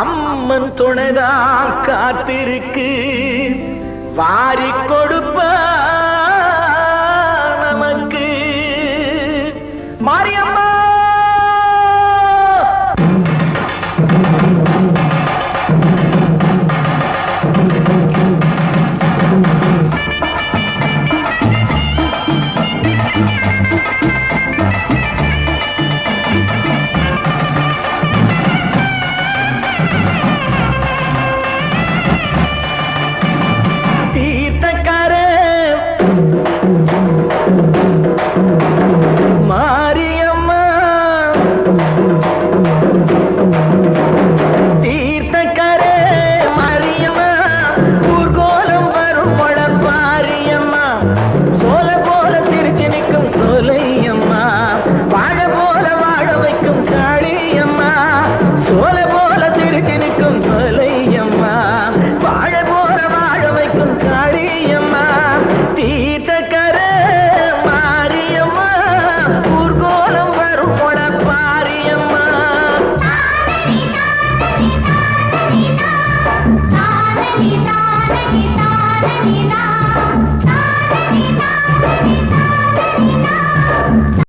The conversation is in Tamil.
அம்மன் துணைதான் காத்திருக்கு. வாரி கொடுப்ப नीता